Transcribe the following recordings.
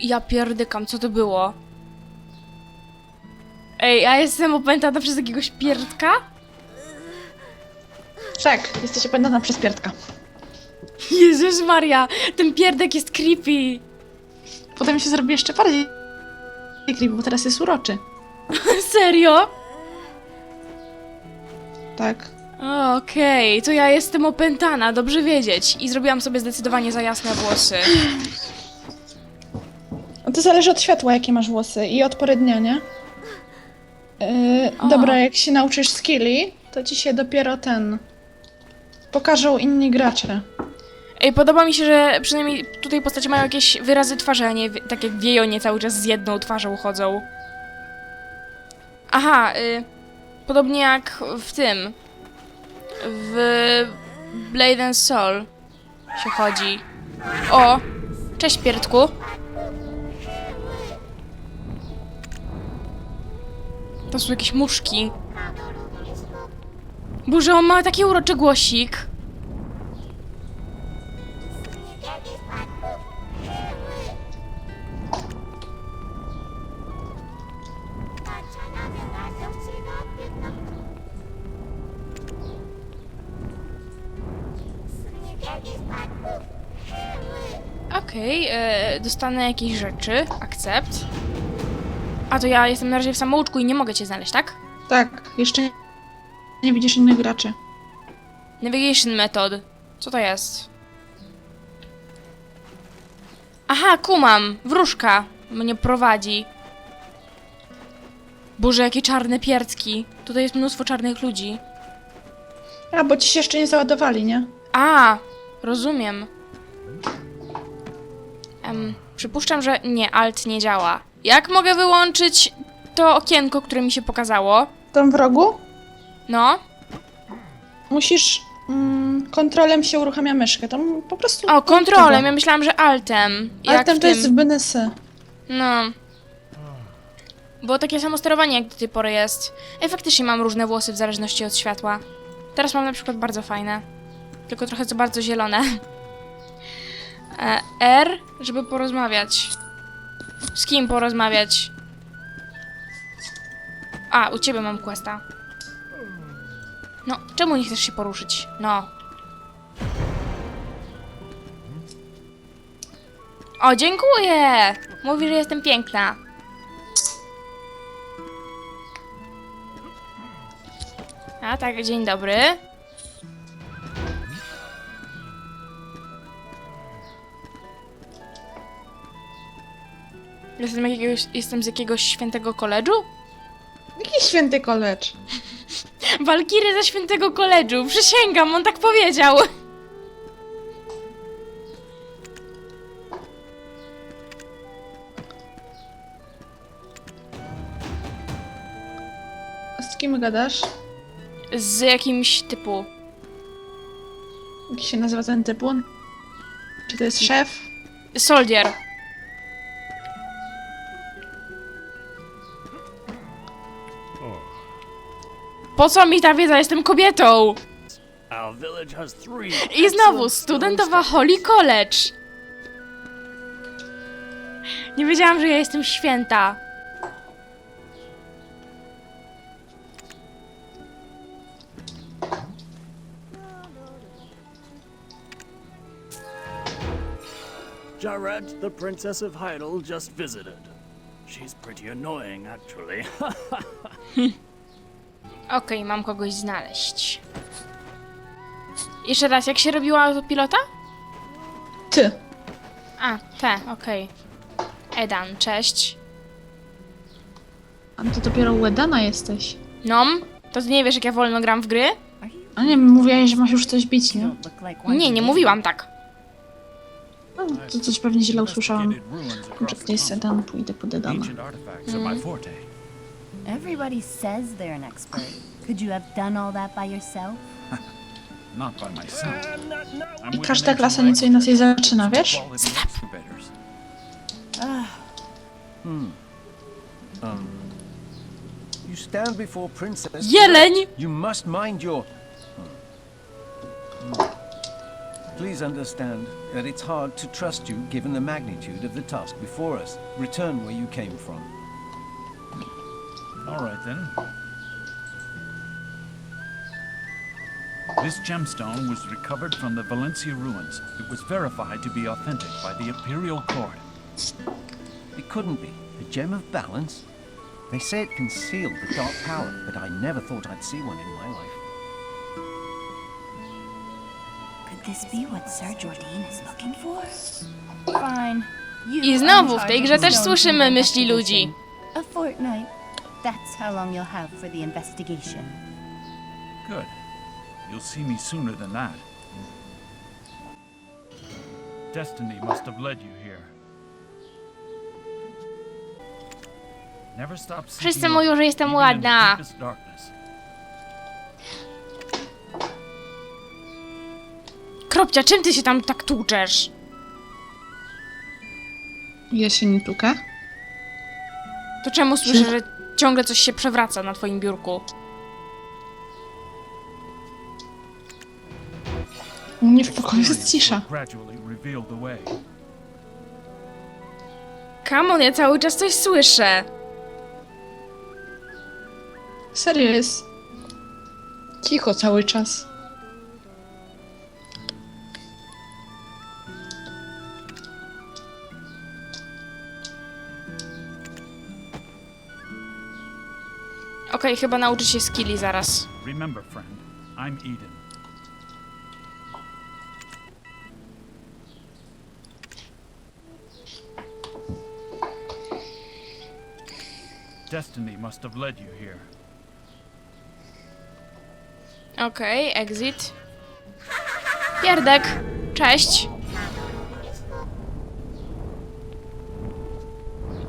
Ja pierdykam, co to było? Ej, ja jestem opętana przez jakiegoś pierdka? Tak, jesteś opętana przez pierdka. Jezus Maria, ten pierdek jest creepy. Potem się zrobi jeszcze bardziej creepy, bo teraz jest uroczy. Serio? Tak. Okej, to ja jestem opętana, dobrze wiedzieć. I zrobiłam sobie zdecydowanie za jasne włosy. To zależy od światła, jakie masz włosy i od pory dnia, nie? Yy, dobra, jak się nauczysz skilli, to ci się dopiero ten... Pokażą inni gracze. Ej, podoba mi się, że przynajmniej tutaj postacie mają jakieś wyrazy twarzy, a nie tak jak w Jejonie cały czas z jedną twarzą chodzą. Aha, y, podobnie jak w tym. W Blade and Soul się chodzi. O! Cześć, Pierdku. To są jakieś muszki. Boże, on ma taki uroczy głosik. Okej, e, dostanę jakieś rzeczy. Akcept. A to ja jestem na razie w samouczku i nie mogę cię znaleźć, tak? Tak, jeszcze nie, nie widzisz innych graczy. Navigation method. Co to jest? Aha, kumam. Wróżka mnie prowadzi. Boże, jakie czarne pierdki. Tutaj jest mnóstwo czarnych ludzi. A, bo ci się jeszcze nie załadowali, nie? A, rozumiem. Em, przypuszczam, że nie, alt nie działa. Jak mogę wyłączyć to okienko, które mi się pokazało? Tam w rogu No. musisz... Mm, kontrolem się uruchamia myszkę, tam po prostu... O, kontrolem. Ja myślałam, że altem. Jak w to jest w. BNS-y. No. Bo takie samo sterowanie jak do tej pory jest. Ej, faktycznie mam różne włosy w zależności od światła. Teraz mam na przykład bardzo fajne. Tylko trochę za bardzo zielone. E, R, żeby porozmawiać. Z kim porozmawiać? A, u ciebie mam questa. No, czemu nie chcesz się poruszyć? No. O, dziękuję! Mówi, że jestem piękna. A tak, dzień dobry. Jestem, jakiegoś, jestem z jakiegoś świętego koledżu? Jaki święty college? Walkiry ze świętego koledżu, przysięgam, on tak powiedział. Z kim gadasz? Z jakimś typu. Jak się nazywa ten typun? Czy to jest szef? Soldier. Po co mi ta wiedza? Jestem kobietą! I znowu, studentowa Holy College. Nie wiedziałam, że ja jestem święta. Jared, the Princess of Hyrule, just visited. She's pretty annoying, actually. Okej, mam kogoś znaleźć. Jeszcze raz, jak się robiła autopilota? Ty. A, te, okej. Edan, cześć. A ty dopiero u Edana jesteś. Nom, to ty nie wiesz, jak ja wolno gram w gry? A nie, mówiłaś, że masz już coś bić, nie? Nie, nie mówiłam tak. No, to coś pewnie źle usłyszałam. The gdzieś jest continent. Edan, pójdę pod Edana. Ancient artifacts are my forte. Everybody says they're an expert. Could you have done all that by yourself? Not by myself. I'm I with każda an klasa ancient nieco inaczej zaczyna, wiesz? quality excavators. Hmm. Um, you stand before Princess. Jeleń! You must mind your. Hmm. Please understand that it's hard to trust you given the magnitude of the task before us. Return where you came from. All right then. This gemstone was recovered from the Valencia ruins. It was verified to be authentic by the Imperial Court. It couldn't be. A gem of balance? They say it concealed the dark power, but I never thought I'd see one in my life. Could this be what Sir Jordan is looking for? Fine. You I znowu w tej grze też słyszymy myśli ludzi. A fortnight. That's how long you'll have for the investigation. Good. You'll see me sooner than that. Destiny must have led you here. Never stop Wszyscy seeking mówią, out, że jestem even in the ładna. deepest darkness. Kropcia, czym ty się tam tak tłuczesz? Jesień tukę. To czemu słyszę, że ciągle coś się przewraca na twoim biurku? U mnie w pokoju jest cisza. Come on, ja cały czas coś słyszę. Serio jest. Cicho cały czas. Okej, chyba nauczy się skilli zaraz. Remember, friend, I'm Eden. Destiny must have led you here. Okej, exit. Pierdek, cześć.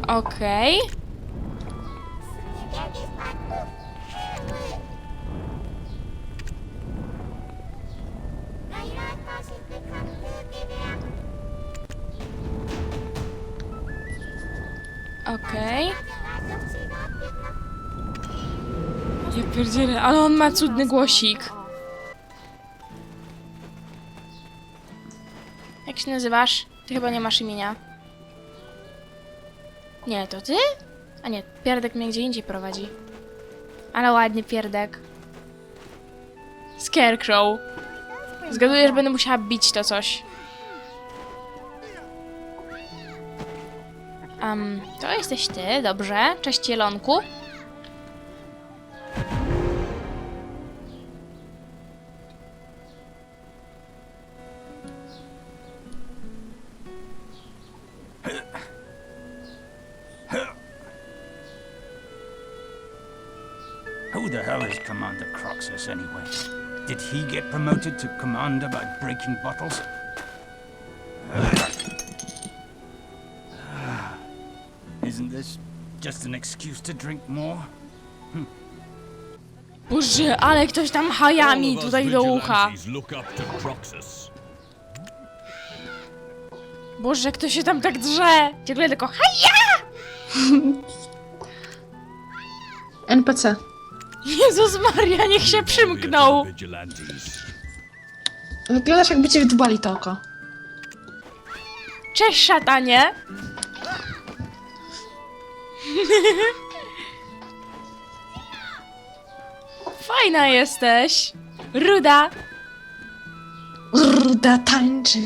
Okej. Okej. Ja pierdzielę, ale on ma cudny głosik. Jak się nazywasz? Ty chyba nie masz imienia. Nie, to ty? A nie, Pierdek mnie gdzie indziej prowadzi. Ale ładnie, Pierdek. Scarecrow. Zgaduję, że będę musiała bić to coś. Um, to jesteś ty, dobrze. Cześć, Jelonku. Who the hell is Commander Croxus anyway? Did he get promoted to commander by breaking bottles? Isn't this just an excuse to drink more? Boże, ale ktoś tam hajami tutaj do ucha. Boże, kto się tam tak drze? Ciągle tylko haja! NPC. Jezus Maria, niech się przymknął. Wyglądasz jakby cię wydbali to oko. Cześć, szatanie. Fajna jesteś. Ruda. Ruda tańczy.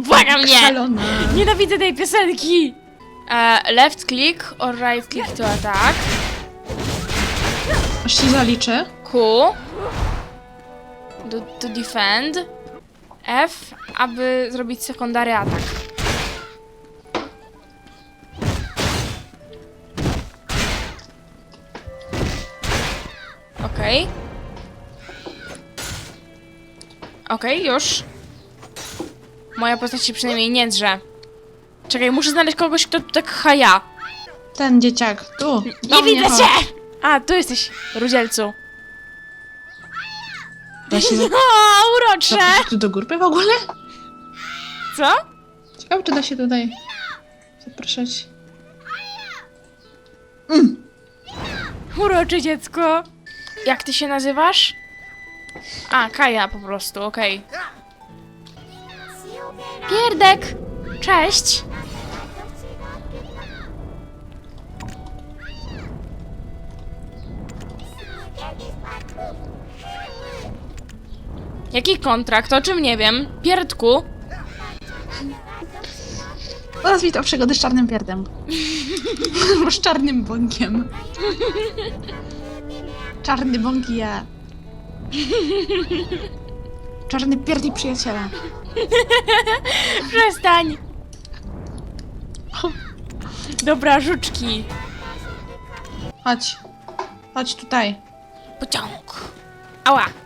Błagam nie. Szalona. Nienawidzę tej piosenki. E, left click or right click to attack. Aż ci zaliczy. Q. Do, do defend. F, aby zrobić sekundary atak. Okej. Okej, już. Moja postać się przynajmniej nie drze. Czekaj, muszę znaleźć kogoś, kto tu tak haja. Ten dzieciak, tu. Nie mnie widzę cię! A, tu jesteś, Rudzielcu. Da się urocze! zaprosić tu do grupy w ogóle? Co? Ciekawe, czy da się tutaj zapraszać. Urocze dziecko. Jak ty się nazywasz? A, Kaja po prostu, okej. Pierdek! Cześć! Jaki kontrakt? O czym nie wiem? Pierdku? Nazwij to przygody z czarnym pierdem. Z czarnym bąkiem. Czarny bąk ja. Czarny pierd i przyjaciela. Przestań! Dobra, żuczki. Chodź. Chodź tutaj. Pociąg. Ała.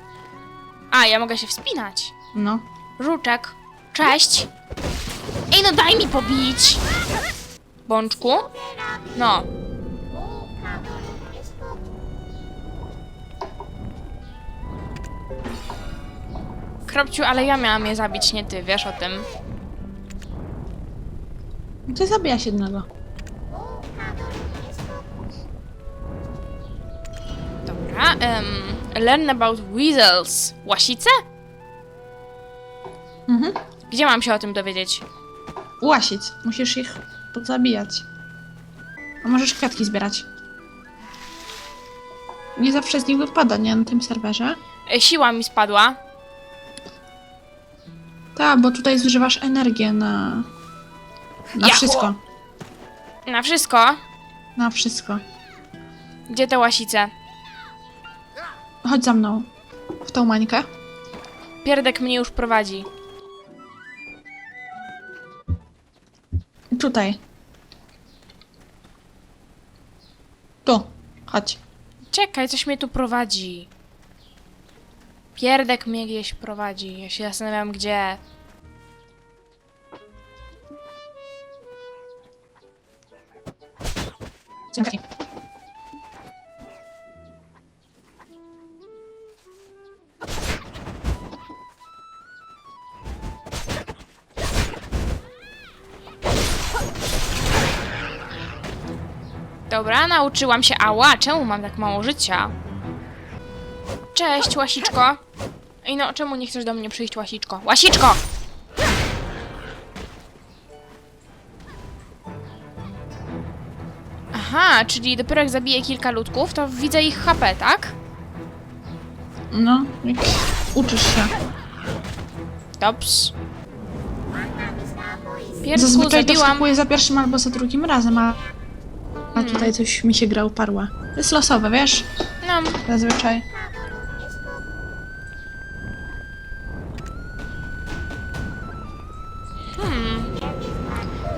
A, ja mogę się wspinać. No. Żuczek. Cześć. Ej, no daj mi pobić. Bączku? No. Kropciu, ale ja miałam je zabić, nie ty, wiesz o tym. Ty zabijasz jednego. Dobra, em, learn about weasels. Łasice? Mhm. Gdzie mam się o tym dowiedzieć? Łasic. Musisz ich pozabijać. A możesz kwiatki zbierać. Nie zawsze z nich wypada, nie? Na tym serwerze. E, siła mi spadła. Tak, bo tutaj zużywasz energię na... Na wszystko. Na wszystko. Na wszystko. Gdzie te łasice? Chodź za mną. W tą mańkę. Pierdek mnie już prowadzi. Tutaj. Tu. Chodź. Czekaj, coś mnie tu prowadzi. Pierdek mnie gdzieś prowadzi. Ja się zastanawiam, gdzie. Dobra, nauczyłam się. Ała, czemu mam tak mało życia? Cześć, łasiczko. Ej no, czemu nie chcesz do mnie przyjść, łasiczko? Łasiczko! Aha, czyli dopiero jak zabiję kilka ludków, to widzę ich HP, tak? No. jak Uczysz się. Dobrze. Pierdku, Zazwyczaj to zabiłam... wskakuje za pierwszym albo za drugim razem, a... A tutaj coś mi się gra uparła. To jest losowe, wiesz? No, Zazwyczaj.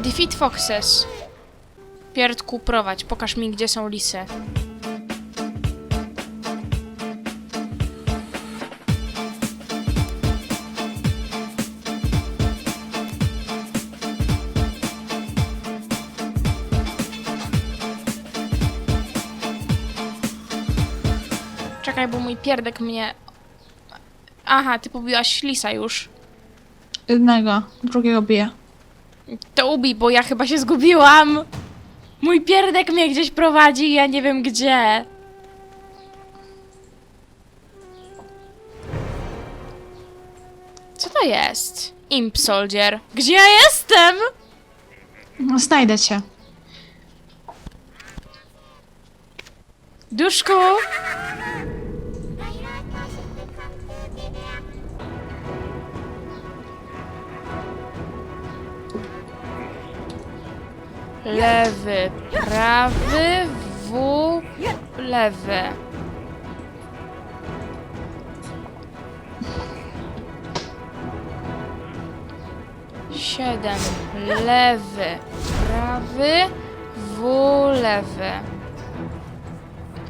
Defeat Foxes. Pierdku, prowadź. Pokaż mi, gdzie są lisy. Pierdek mnie... Aha, ty pobiłaś lisa już. Jednego, drugiego bije. To ubij, bo ja chyba się zgubiłam. Mój pierdek mnie gdzieś prowadzi i ja nie wiem gdzie. Co to jest? Imp Soldier. Gdzie ja jestem? No, znajdę cię. Duszku? lewy, prawy, W, lewy. Siedem, lewy, prawy, W, lewy.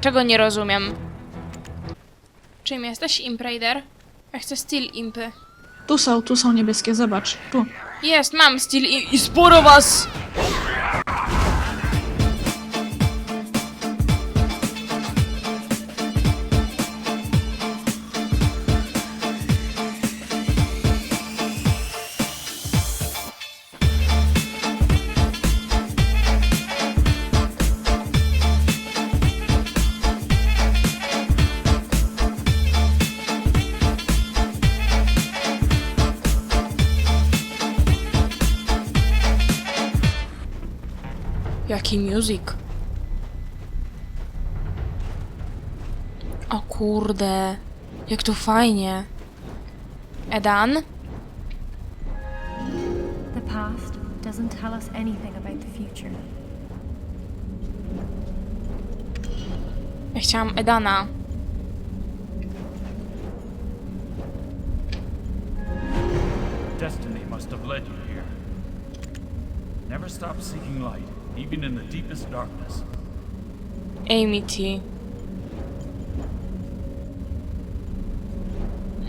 Czego nie rozumiem? Czym jesteś, Impraider? Ja chcę Steel Impy. Tu są, tu są niebieskie, zobacz, tu. Jest, mam Steel I sporo was! Ah! Jaki music. O kurde, jak tu fajnie. Edan? The past doesn't tell us anything about the future. Ja chciałam Edana. Destiny must have led you here. Never stop seeking light, even in the deepest darkness. Amy T.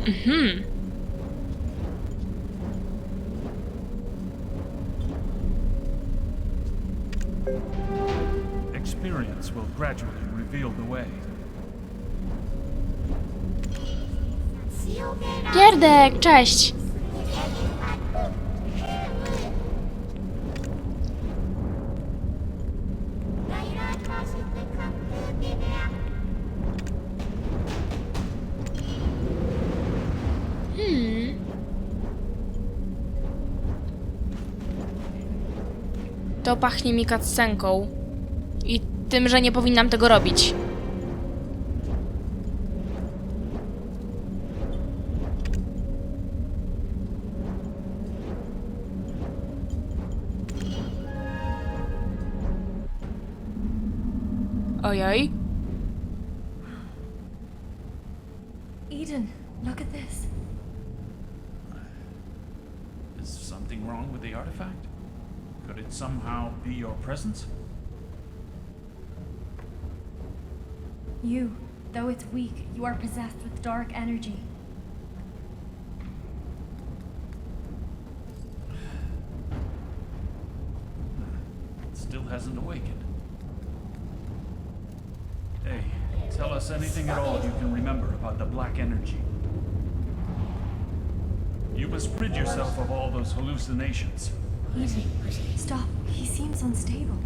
Mhm. Experience will gradually reveal the way. Pierdek, cześć! To pachnie mi cutscenką. I tym, że nie powinnam tego robić. Ojej. Eden, look at this. Is something wrong with the artifact? Could it somehow be your presence? You, though it's weak, you are possessed with dark energy. It still hasn't awakened. Hey, tell us anything at all you can remember about the black energy. You must rid yourself of all those hallucinations. Eden, stop. He seems unstable.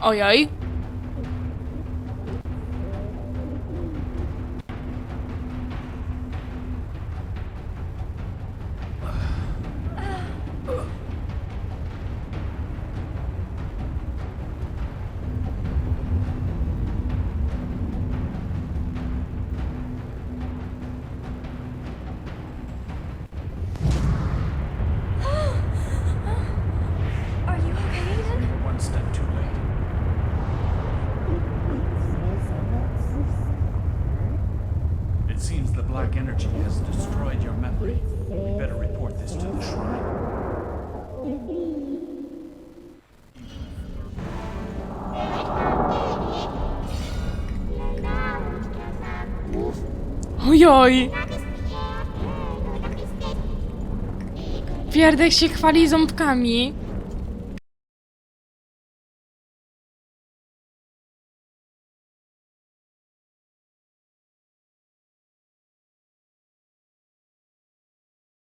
Ojoj. Are energy has destroyed your memory. We better report this to the shrine. Pierdek się chwali ząbkami.